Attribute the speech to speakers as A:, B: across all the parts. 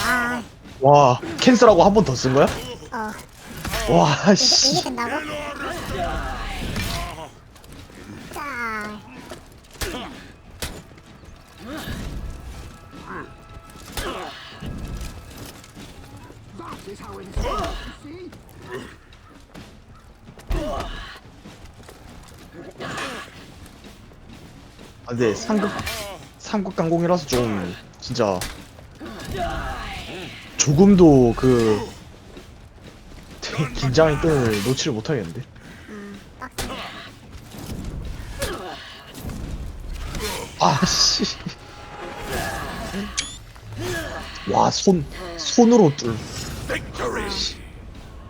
A: 와,
B: 와 캔슬하고 한 번 더 쓴 거야?
A: 어,
B: 와
A: 이게,
B: 씨.
A: 이게 된다고? 자,
B: 아, 근데 상급 상급 강공이라서 좀 진짜 조금도 그 긴장의 끈을 놓지를 못하겠는데. 아씨. 와 손 손으로 뚫.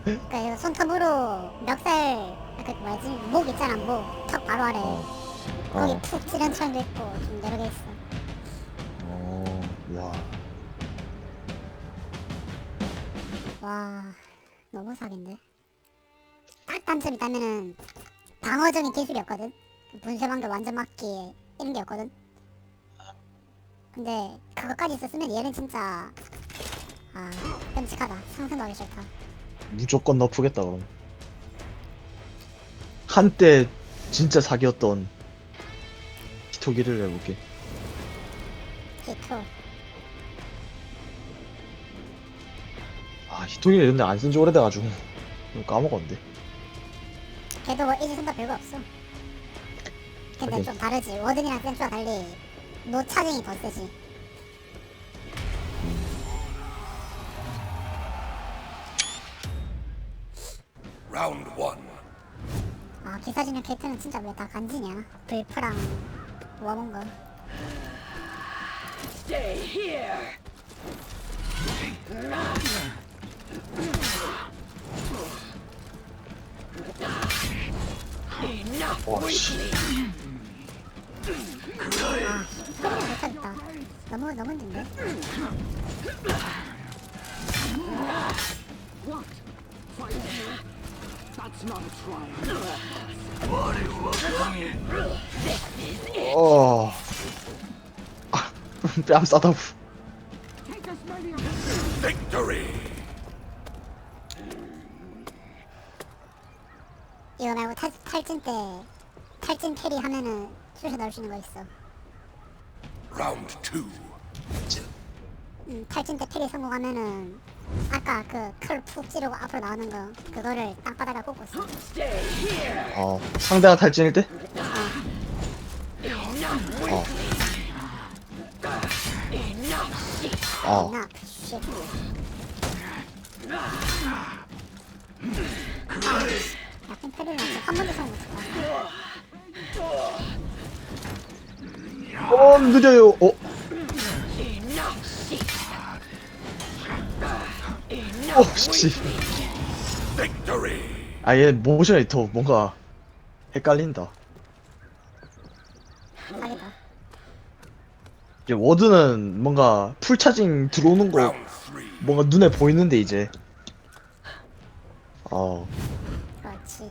A: 그러니까 이거 손톱으로 멱살, 그 뭐지, 목 있잖아, 목. 턱 바로 아래. 거기
B: 어.
A: 푹 찌른 철도 있고, 좀 여러 개 있어.
B: 어. 와.
A: 와, 너무 사기인데? 딱 단점이 있다면은, 방어적인 기술이었거든? 분쇄방도 완전 막기, 이런 게 였거든? 근데, 그것까지 있었으면 얘는 진짜, 아, 끔찍하다. 상상도 하기 싫다.
B: 무조건 너프겠다 그럼. 한때 진짜 사기였던 히토기를 해볼게.
A: 히토.
B: 히토기를 근데 안 쓴 지 오래돼가지고 까먹었는데.
A: 걔도 뭐 이지 생각 별거 없어. 근데
B: 하긴.
A: 좀 다르지. 워든이랑 센트와 달리, 노 차징이 더 세지.
C: Round one.
A: 아, 기사진의 캐릭터는 진짜 왜 다 간지냐? 불프랑, 워몬거.
B: 와 씨.
A: 아, 소리가 못하겠다. 너무, 너무 힘든데?
B: 어. 아, 뺨 싸다고.
C: Victory.
A: 이거 말고 탈, 탈진 때, 탈진 캐리 하면은 슛에 넣을 수 있는 거 있어.
C: Round two.
A: 음, 탈진 때 캐리 성공하면은, 아까 그클푹 찌르고 앞으로 나오는 거, 그거를 땅바닥에 꽂고 있어.
B: 어 상대가 탈진일 때? 어. 어.
A: 나, 쉣. 패리는 아직 한 번도 성공 못했다.
B: 어 느려요. 어. 어 씨.
C: Victory.
B: 아얘 모션이 더 뭔가 헷갈린다. 이제 워드는 뭔가 풀 차징 들어오는 거. 뭔가 눈에 보이는데 이제. 어.
A: 그렇지.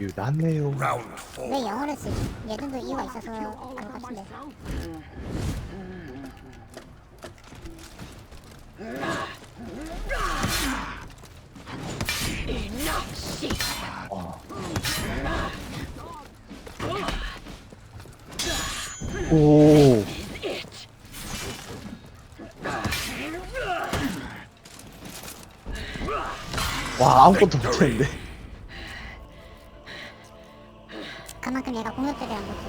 B: 유난해요.
A: 왜 영어를 쓰지? 얘들도 이유가 있어서 알것 같은데.
B: 오. 와 아무것도 못했는데.
A: 그만큼 얘가 공격적이라는 거지.